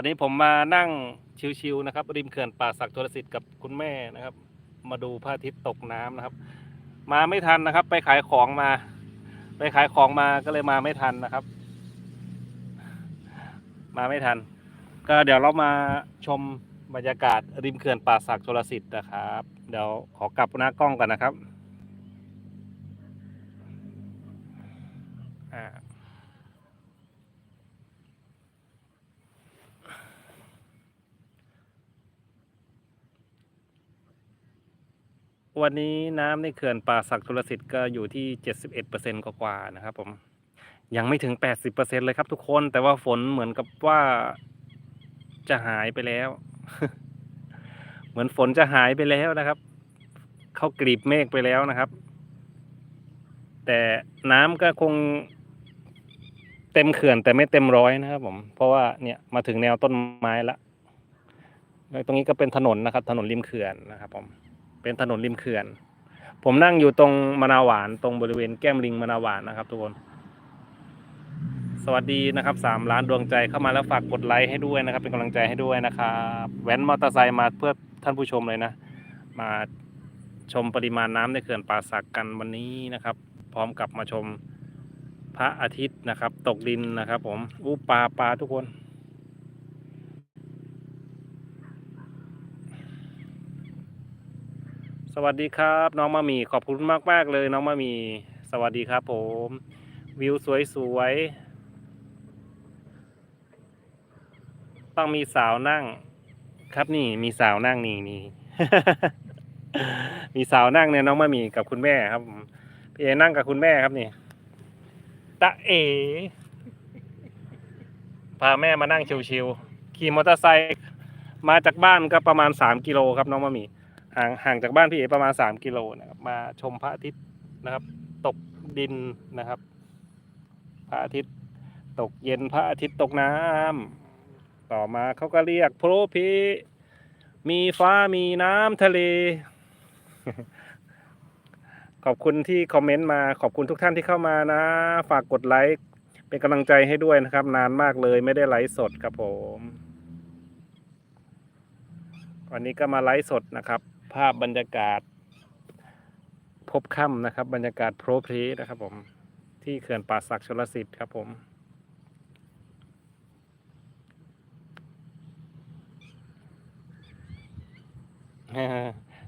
อนนี้ผมมานั่งชิวๆนะครับ ริมเขื่อนป่าศักดิ์ชลสิทธิ์กับคุณแม่นะครับ มาดูพระอาทิตย์ตกน้ำนะครับ มาไม่ทันนะครับ ไปขายของมา ไปขายของมาก็เลยมาไม่ทันนะครับ มาไม่ทัน ก็เดี๋ยวเรามาชมบรรยากาศริมเขื่อนป่าศักดิ์ชลสิทธิ์นะครับ เดี๋ยวขอกลับหน้ากล้องกันนะครับอ่า วันนี้น้ำในเขื่อนป่าศักดิ์ชลสิทธิ์ก็อยู่ที่ 71%กว่าๆนะครับผมยังไม่ถึง 80%เลยครับทุกคนแต่ว่าฝนเหมือนกับว่าจะหายไปแล้ว เหมือนฝนจะหายไปแล้วนะครับ เข้ากรีบเมฆไปแล้วนะครับ แต่น้ำก็คงเต็มเขื่อนแต่ไม่เต็มร้อยนะครับผมเพราะว่าเนี่ยมาถึงแนวต้นไม้ละแล้วตรงนี้ก็เป็นถนนนะครับ ถนนริมเขื่อนนะครับผม เป็นถนนริมเขื่อน ผมนั่งอยู่ตรงมะนาวหวานตรงบริเวณแก้มลิงมะนาวหวานนะครับทุกคน สวัสดีนะครับสามล้านดวงใจเข้ามาแล้วฝากกดไลค์ให้ด้วยนะครับ เป็นกำลังใจให้ด้วยนะครับแว้นมอเตอร์ไซค์มาเพื่อท่านผู้ชมเลยนะ มาชมปริมาณน้ำในเขื่อนป่าสักกันวันนี้นะครับ พร้อมกับมาชมพระอาทิตย์นะครับ ตกดินนะครับ ผมอู้ปลาปลาทุกคน ส วัสดีครับ น้องมามีขอบคุณมากมากเลย น้องมามีสวัสดีครับ ผม วิวสวยๆต้องมีสาวนั่ง ครับนี่มีสาวนั่งนี่นี่มีสาวนั่งเนี่ยน้องมามีกับคุณแม่ครับพี่เอนั่งกับคุณแม่ครับนี่ตะเอพาแม่มานั่งชิวๆขี่มอเตอร์ไซค์มาจากบ้านก็ประมาณสามกิโลครับน้องมามี ห่างห่างจากบ้านพี่เอประมาณสามกิโลนะครับมาชมพระอาทิตย์นะครับ ตกดินนะครับ พระอาทิตย์ตกเย็นพระอาทิตย์ตกน้ำต่อมาเขาก็เรียกโพรพีมีฟ้ามีน้ำทะเล ขอบคุณที่คอมเมนต์มาขอบคุณทุกท่านที่เข้ามานะ ฝากกดไลค์เป็นกำลังใจให้ด้วยนะครับ นานมากเลยไม่ได้ไลฟ์สดครับผมวันนี้ก็มาไลฟ์สดนะครับ ภาพบรรยากาศ พบค่ำนะครับ บรรยากาศโพรเพลนะครับผม ที่เขื่อนป่าศักดิ์ชลสิทธิ์ครับผม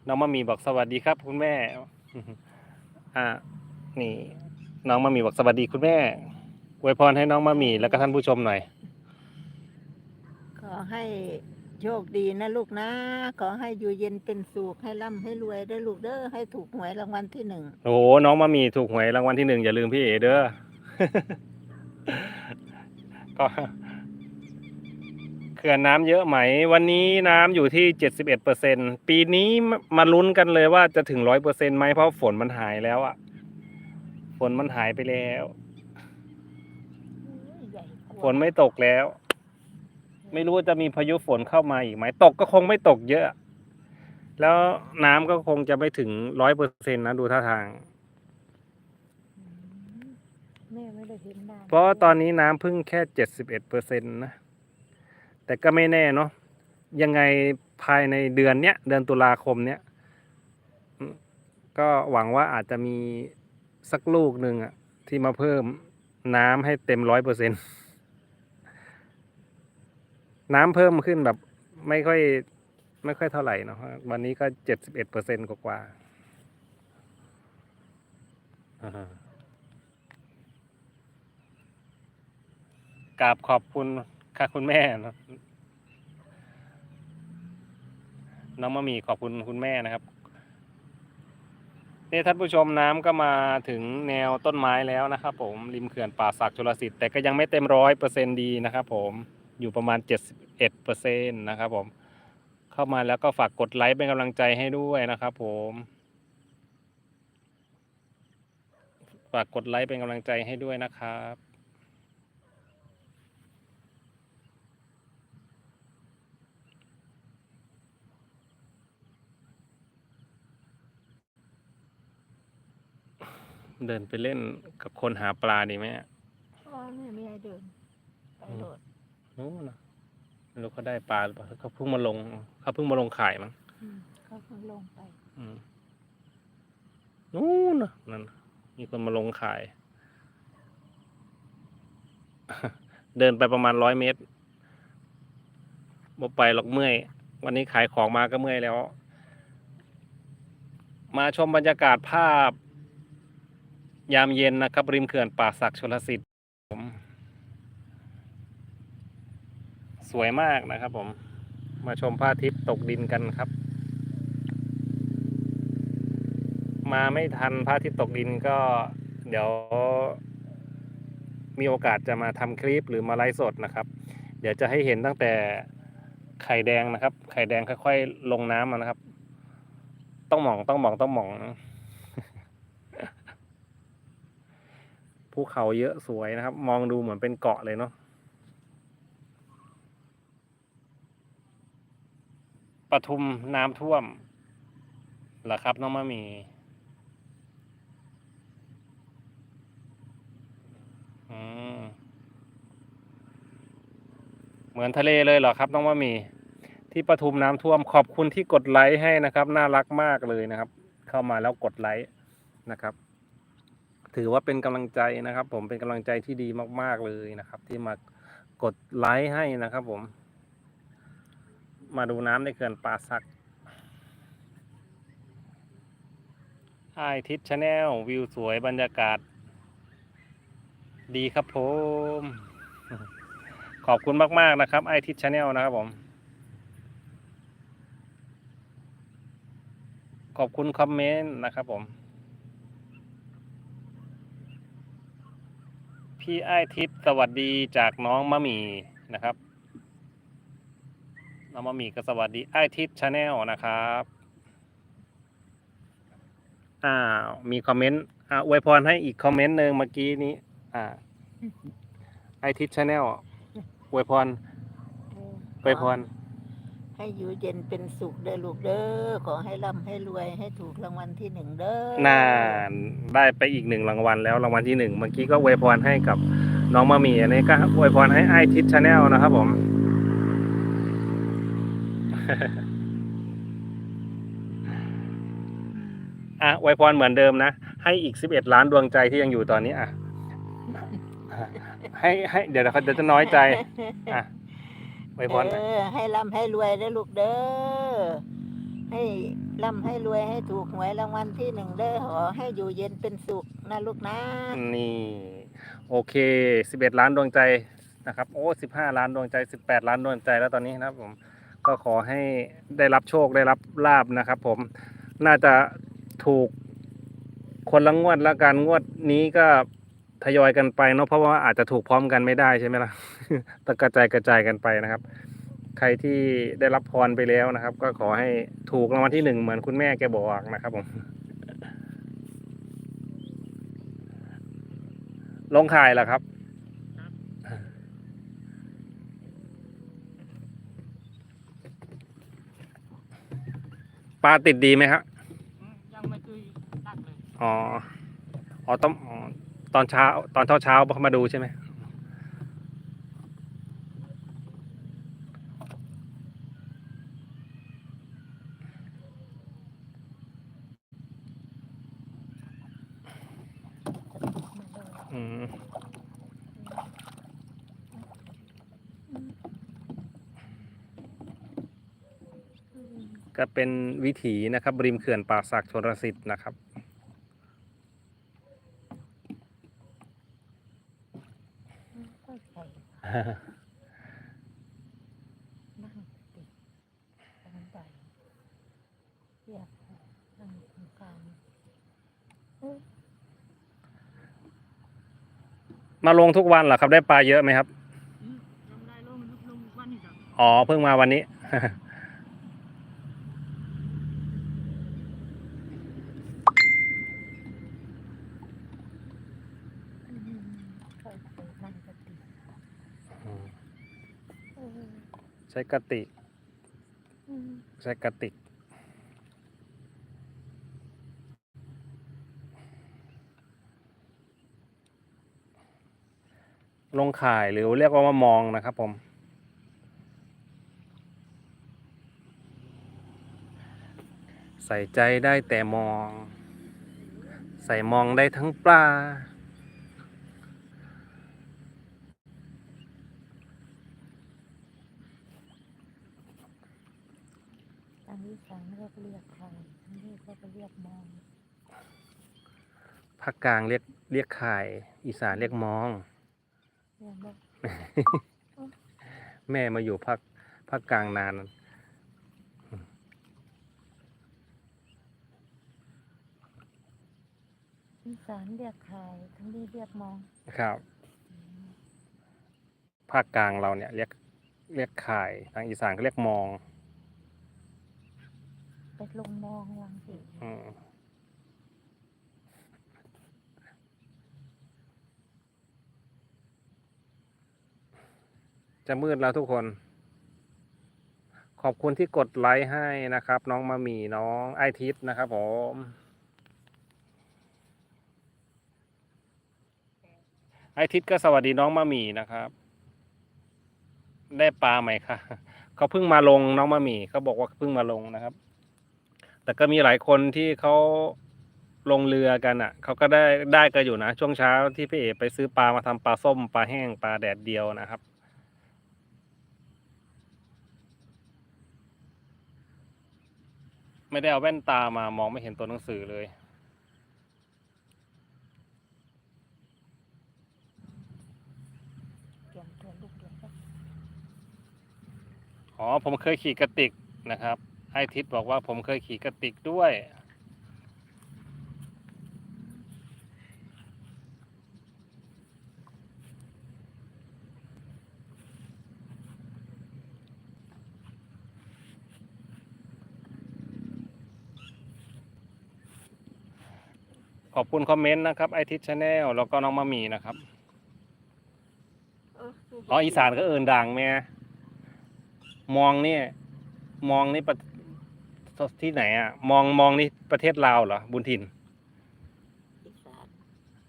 น้องมามีบอกสวัสดีครับ คุณแม่ อ่า นี่ น้องมามีบอกสวัสดีคุณแม่อวยพรให้น้องมามีแล้วก็ท่านผู้ชมหน่อย ขอให้ โชคดีนะลูกนะ ขอให้อยู่เย็นเป็นสุขให้ร่ำให้รวยได้อลูกเด้อให้ถูกหวยรางวัลที่หนึ่งโอ้โหน้องมามีถูกหวยรางวัลที่หนึ่งอย่าลืมพี่เอเด้อ ก็เขื่อนน้ำเยอะไหม วันนี้น้ำอยู่ที่เจ็ดสิบเอ็ดเปอร์เซ็นปีนี้มามาลุ้นกันเลยว่าจะถึงร้อยเปอร์เซ็นไหมเพราะฝนมันหายแล้วอะฝนมันหายไปแล้วใหญ่กว่าฝนไม่ตกแล้ว ไม่รู้ว่าจะมีพายุฝนเข้ามาอีกไหมตกก็คงไม่ตกเยอะ แล้วน้ำก็คงจะไม่ถึงร้อยเปอร์เซ็นนะดูท่าทางอืมแม่ไม่ได้เห็นนานเพราะว่าตอนนี้น้ำเพิ่งแค่เจ็ดสิบเอ็ดเปอร์เซ็นต์นะ แต่ก็ไม่แน่เนาะยังไงภายในเดือนเนี้ยเดือนตุลาคมเนี้ยอืมก็หวังว่าอาจจะมีสักลูกหนึ่งอะที่มาเพิ่มน้ำให้เต็มร้อยเปอร์เซ็น น้ำเพิ่มขึ้นแบบไม่ค่อยไม่ค่อยเท่าไหร่เนาะวันนี้ก็เจ็ดสิบเอ็ดเปอร์เซ็นต์กว่าๆอ่ากราบขอบคุณค่ะคุณแม่นะน้องมะมีขอบคุณคุณแม่นะครับนี่ท่านผู้ชมน้ำก็มาถึงแนวต้นไม้แล้วนะครับผมริมเขื่อนป่าศักดิ์ชลสิทธิ์แต่ก็ยังไม่เต็มร้อยเปอร์เซ็นดีนะครับผม อยู่ประมาณเจ็ดสิบเอ็ดเปอร์เซ็นนะครับผมเข้ามาแล้วก็ฝากกดไลค์เป็นกำลังใจให้ด้วยนะครับผมฝากกดไลค์เป็นกำลังใจให้ด้วยนะครับเดินไปเล่นกับคนหาปลาดีไหมอ๋อแม่ไม่ให้เดินไปโดด โอ้นะเอไม่รู้เขาได้ปลาหรือเปล่าเขาเพิ่งมาลงเขาเพิ่งมาลงขายมั้งอืมเขาเพิ่งลงไป อืมนู่นน่ะนั่น มีคนมาลงขาย เดินไปประมาณร้อยเมตรบ่ไปหรอกเมื่อย วันนี้ขายของมาก็เมื่อยแล้ว มาชมบรรยากาศภาพ ยามเย็นนะครับ ริมเขื่อนป่าศักดิ์ชลสิทธิ์ผม สวยมากนะครับผมมาชมพระอาทิตย์ตกดินกันครับ มาไม่ทันพระอาทิตย์ตกดินก็เดี๋ยว มีโอกาสจะมาทำคลิปหรือมาไลฟ์สดนะครับ เดี๋ยวจะให้เห็นตั้งแต่ไข่แดงนะครับ ไข่แดงค่อยๆ ลงน้ำนะครับ ต้องหมองต้องหมองต้องหมองภูเขาเยอะสวยนะครับ มองดูเหมือนเป็นเกาะเลยเนาะ ปทุมน้ำท่วมเหรอครับน้องมะมี เหมือนทะเลเลยเหรอครับน้องมะมี ที่ปทุมน้ำท่วมขอบคุณที่กดไลค์ให้นะครับ น่ารักมากเลยนะครับ เข้ามาแล้วกดไลค์นะครับ ถือว่าเป็นกำลังใจนะครับ ผมเป็นกำลังใจที่ดีมาก ๆเลยนะครับ ที่มากดไลค์ให้นะครับ ผม มาดูน้ำในเขื่อนป่าสักไอทิศชาแนลวิวสวยบรรยากาศ ดีครับผม ขอบคุณมาก ๆ นะครับ ไอทิศชาแนลนะครับผม ขอบคุณคอมเมนต์นะครับผม พี่ไอทิศสวัสดีจากน้องมะหมี่นะครับ น้องมะหมี่ก็สวัสดีไอทิศชาแนลนะครับอ้าวมีคอมเมนต์อ่าอวยพรให้อีกคอมเมนต์หนึ่งเมื่อกี้นี้ อ่าไอทิศชาแนลอวยพรอวยพร ให้อยู่เย็นเป็นสุขเด้อลูกเด้อขอให้ร่ำให้รวยให้ถูกรางวัลที่หนึ่งเด้อน่าได้ไปอีกหนึ่งรางวัลแล้วรางวัลที่หนึ่งเมื่อกี้ก็อวยพรให้กับน้องมามีอันนี้ก็อวยพรให้ไอทิศชาแนลนะครับผม อะอวยพรเหมือนเดิมนะ ให้อีกสิบเอ็ดล้านดวงใจที่ยังอยู่ตอนนี้ อะ ให้ให้เดี๋ยวเขาเดี๋ยวจะน้อยใจ อะอวยพรเออให้ร่ำให้รวยเด้อลูกเด้อให้ร่ำให้รวยให้ถูกหวยรางวัลที่หนึ่งเด้อขอให้อยู่เย็นเป็นสุขนะลูกนะ นี่ โอเคสิบเอ็ดล้านดวงใจนะครับ โอ้สิบห้าล้านดวงใจสิบแปดล้านดวงใจแล้วตอนนี้นะครับผม ก็ขอให้ได้รับโชคได้รับลาบนะครับ ผมน่าจะถูกคนละงวดละกันงวดนี้ก็ทยอยกันไปเนาะเพราะว่าอาจจะถูกพร้อมกันไม่ได้ใช่ไหมล่ะต้องกระจายกระจายกันไปนะครับ ใครที่ได้รับพรไปแล้วนะครับ ก็ขอให้ถูกรางวัลที่หนึ่งเหมือนคุณแม่แกบอกนะครับผมลงขายเหรอครับ ปลาติดดีไหมครับยังไม่เคยตักเลยอ๋ออ๋อต้องอ๋อตอนเช้าตอนเช้าเช้าๆเขามาดูใช่ไหม อืม ก็เป็น วิถีนะครับริมเขื่อนป่าศักดิ์ชนรสิทธิ์นะครับก็ใส่นั่งติดตรงใบเรียกนั่งตรงกลางเอ้ยมาลงทุกวันเหรอครับ ได้ปลาเยอะไหมครับอืมยังได้ลงลงวันนี้จ้ะอ๋อ เพิ่งมาวันนี้ ใช้กระติกใช้กระติก ลงข่ายหรือเรียกว่ามามองนะครับผม ใส่ใจได้แต่มอง ใส่มองได้ทั้งปลา ทางอีสานเรียกเรียกใครทางนี้ก็เรียกมองภาคกลางเรียกเรียกข่าย อีสานเรียกมอง เรียกว่าแม่มาอยู่ภาคภาคกลางนาน อีสานเรียกใครทางนี้เรียกมอง ครับ ภาคกลางเราเนี่ยเรียกเรียกข่าย ทางอีสานก็เรียกมอง ไปลงมองวังสิอืมจะมืดแล้วทุกคน ขอบคุณที่กดไลค์ให้นะครับ น้องมามีน้องไอทิพย์นะครับผมไอทิพย์ก็สวัสดีน้องมามีนะครับ ได้ปลาไหมคะเขาเพิ่งมาลงน้องมามีเขาบอกว่าเพิ่งมาลงนะครับ แต่ก็มีหลายคนที่เขาลงเรือกันอะเขาก็ได้ได้กันอยู่นะช่วงเช้าที่พี่เอไปซื้อปลามาทำปลาส้มปลาแห้งปลาแดดเดียวนะครับ ไม่ได้เอาแว่นตามามองไม่เห็นตัวหนังสือเลย อ๋อผมเคยขี่กระติกนะครับ ไอทิศบอกว่าผมเคยขี่กระติกด้วย ขอบคุณคอมเมนต์นะครับไอทิศชาแนลแล้วก็น้องมามีนะครับอ๋ออีสานก็เอินดังแม่มองเนี่ยมองนี่ประ ที่ไหนอะ มองมองนี่ประเทศลาวเหรอบุญถิ่นอีสาน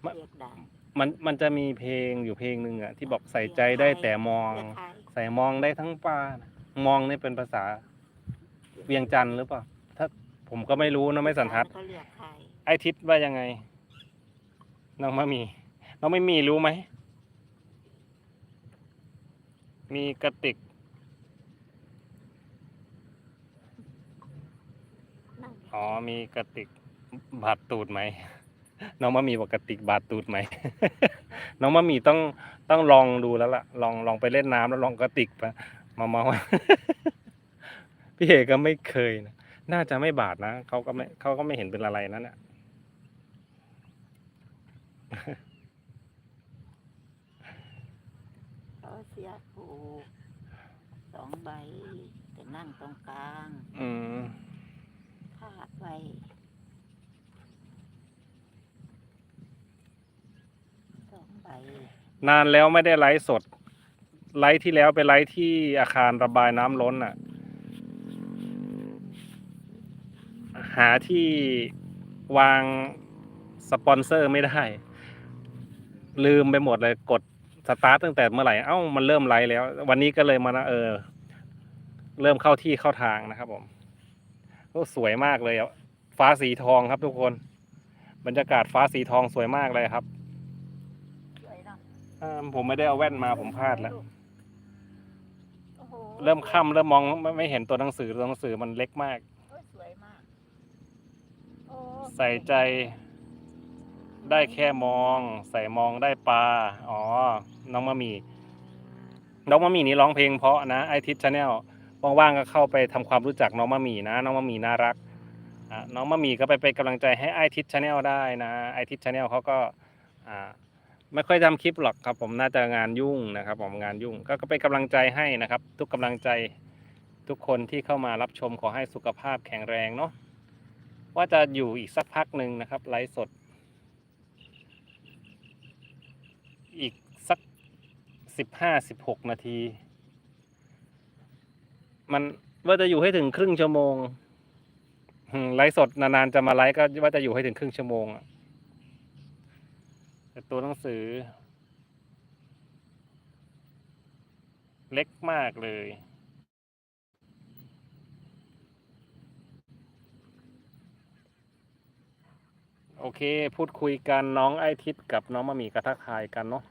มะ เรียกดังมันมันจะมีเพลงอยู่เพลงหนึ่งอะที่บอกใส่ใจได้แต่มอง เรียกใครใส่มองได้ทั้งปลามองนี่เป็นภาษาเวียงจันทร์หรือเปล่า ถ้าผมก็ไม่รู้นะไม่สันทัดอีาเขาเรียกใครไอทิศว่ายังไง น้องมามี น้องไม่มีรู้ไหม มีกระติก นั่ง อ๋อมีกระติกบาดตูดไหม น้องมะหมีบอกกระติกบาดตูดไหม น้องมะหมีต้องต้องลองดูแล้วล่ะ ลองลองไปเล่นน้ำแล้วลองกระติกไปมาเมาพี่เอกก็ไม่เคยนะน่าจะไม่บาดนะเขาก็ไม่เขาก็ไม่เห็นเป็นอะไรนั่นแหละเขาเสียผูกสองใบแต่นั่งตรงกลาง อืม พาไว้สองใบนานแล้วไม่ได้ไลฟ์สด ไลฟ์ที่แล้วไปไลฟ์ที่อาคารระบายน้ำล้นอะ หาที่วางสปอนเซอร์ไม่ได้ ลืมไปหมดเลยกดสตาร์ทตั้งแต่เมื่อไหร่ เอ้ามันเริ่มไลฟ์แล้ว วันนี้ก็เลยมานะเออ เริ่มเข้าที่เข้าทางนะครับผม ก็สวยมากเลยอะฟ้าสีทองครับทุกคน บรรยากาศฟ้าสีทองสวยมากเลยครับสวยเนาะอ่าผมไม่ได้เอาแว่นมาผมพลาดแล้วโอ้โหเริ่มค่ำเริ่มมองไม่ไม่เห็นตัวหนังสือตัวหนังสือมันเล็กมากโอ้ยสวยมากโอ้ใส่ใจ ได้แค่มอง ใส่มองได้ปลา อ๋อ น้องมะหมี น้องมะหมีนี่ร้องเพลงเพราะนะไอทิศชาแนล ว่างๆก็เข้าไปทำความรู้จักน้องมะหมีนะ น้องมะหมีน่ารักน้องมะหมีก็ไปเป็นกำลังใจให้ไอทิศชาแนลได้นะไอทิศชาแนลเขาก็ไม่ค่อยทำคลิปหรอกครับ ผมน่าจะงานยุ่งนะครับ ผมงานยุ่งก็ก็เป็นกำลังใจให้นะครับ ทุกกำลังใจทุกคนที่เข้ามารับชมขอให้สุขภาพแข็งแรงเนาะว่าจะอยู่อีกสักพักหนึ่งนะครับ ไลฟ์สด อีกสักสิบห้าสิบหกนาที มันว่าจะอยู่ให้ถึงครึ่งชั่วโมงไลฟ์สดนานๆจะมาไลฟ์ก็ว่าจะอยู่ให้ถึงครึ่งชั่วโมงอะแต่ตัวหนังสือ เล็กมากเลย โอเค พูดคุยกันน้องไอทิศกับน้องมะหมี่กระทักทายกันเนาะ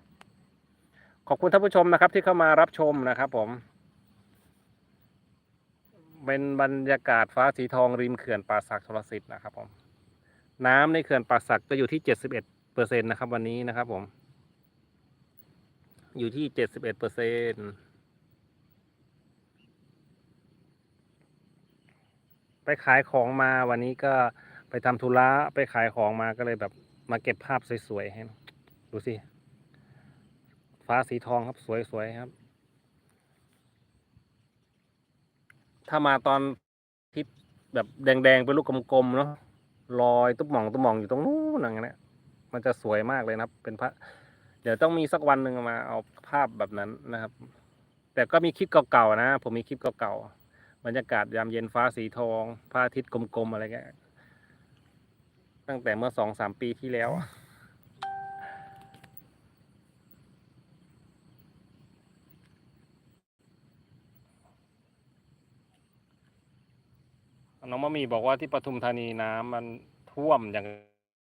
ขอบคุณท่านผู้ชมนะครับที่เข้ามารับชมนะครับผม เป็นบรรยากาศฟ้าสีทองริมเขื่อนป่าสักชลสิทธิ์นะครับผมน้ำในเขื่อนป่าสักจะอยู่ที่เจ็ดสิบเอ็ดเปอร์เซ็นต์นะครับ วันนี้นะครับผม อยู่ที่เจ็ดสิบเอ็ดเปอร์เซ็นต์ไปขายของมาวันนี้ก็ไปทำธุระไปขายของมาก็เลยแบบมาเก็บภาพสวยๆให้ดูสิ ฟ้าสีทองครับสวยๆครับ ถ้ามาตอนทิศแบบแดงๆเป็นลูกกลมๆเนาะลอยตุ๊บหม่องตุ๊บหม่องอยู่ตรงนู้นอย่างเงี้ยมันจะสวยมากเลยนะครับ เป็นพระ เดี๋ยวต้องมีสักวันหนึ่งมาเอาภาพแบบนั้นนะครับ แต่ก็มีคลิปเก่าๆนะ ผมมีคลิปเก่าๆบรรยากาศยามเย็นฟ้าสีทองพระอาทิตย์กลมๆอะไรเงี้ยตั้งแต่เมื่อสองสามปีที่แล้ว น้อง มะหมีบอกว่าที่ปทุมธานีน้ำมันท่วมอย่าง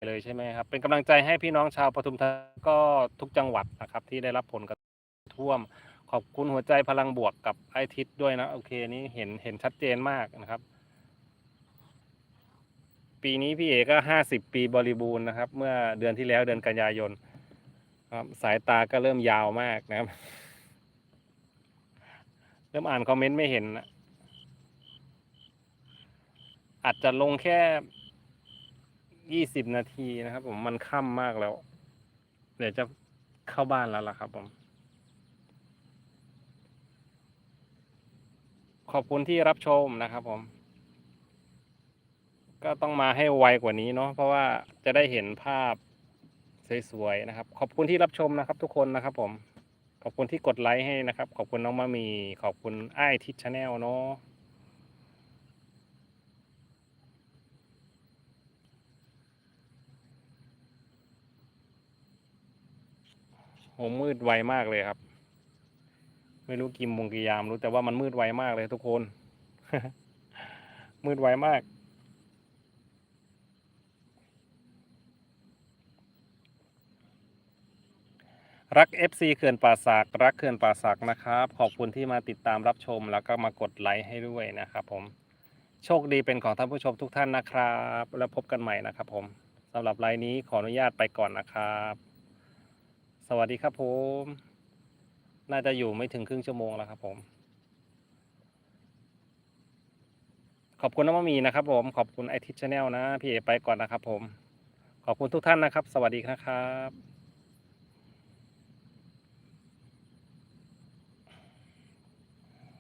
เลยใช่ไหมครับ เป็นกำลังใจให้พี่น้องชาวปทุมธานีก็ทุกจังหวัดนะครับ ที่ได้รับผลกระทบท่วม ขอบคุณหัวใจพลังบวกกับไอทิศด้วยนะโอเคนี้เห็นเห็นชัดเจนมากนะครับ ปีนี้พี่เอก็ห้าสิบปีบริบูรณ์นะครับ เมื่อเดือนที่แล้วเดือนกันยายนครับสายตาก็เริ่มยาวมากนะครับ เริ่มอ่านคอมเมนต์ไม่เห็นนะ อาจจะลงแค่ยี่สิบนาทีนะครับ ผมมันค่ำมากแล้ว เดี๋ยวจะเข้าบ้านแล้วล่ะครับ ผม ขอบคุณที่รับชมนะครับ ผม ก็ต้องมาให้ไวกว่านี้เนาะเพราะว่าจะได้เห็นภาพสวยๆนะครับ ขอบคุณที่รับชมนะครับ ทุกคนนะครับ ผม ขอบคุณที่กดไลค์ให้นะครับ ขอบคุณน้องมามี ขอบคุณไอ้ทิชชาแนลเนาะ โหมืดไวมากเลยครับ ไม่รู้กี่โมงกี่ยามรู้แต่ว่ามันมืดไวมากเลยทุกคน มืดไวมาก รัก FC เขื่อนป่าสักรักเขื่อนป่าสักนะครับ ขอบคุณที่มาติดตามรับชมแล้วก็มากดไลค์ให้ด้วยนะครับผมโชคดีเป็นของท่านผู้ชมทุกท่านนะครับ แล้วพบกันใหม่นะครับผมสำหรับไลน์นี้ขออนุญาตไปก่อนนะครับ สวัสดีครับผม น่าจะอยู่ไม่ถึงครึ่งชั่วโมงแล้วครับผม ขอบคุณน้องมะหมีนะครับผม ขอบคุณไอทิชแนลนะ พี่เอไปก่อนนะครับผม ขอบคุณทุกท่านนะครับ สวัสดีนะครับ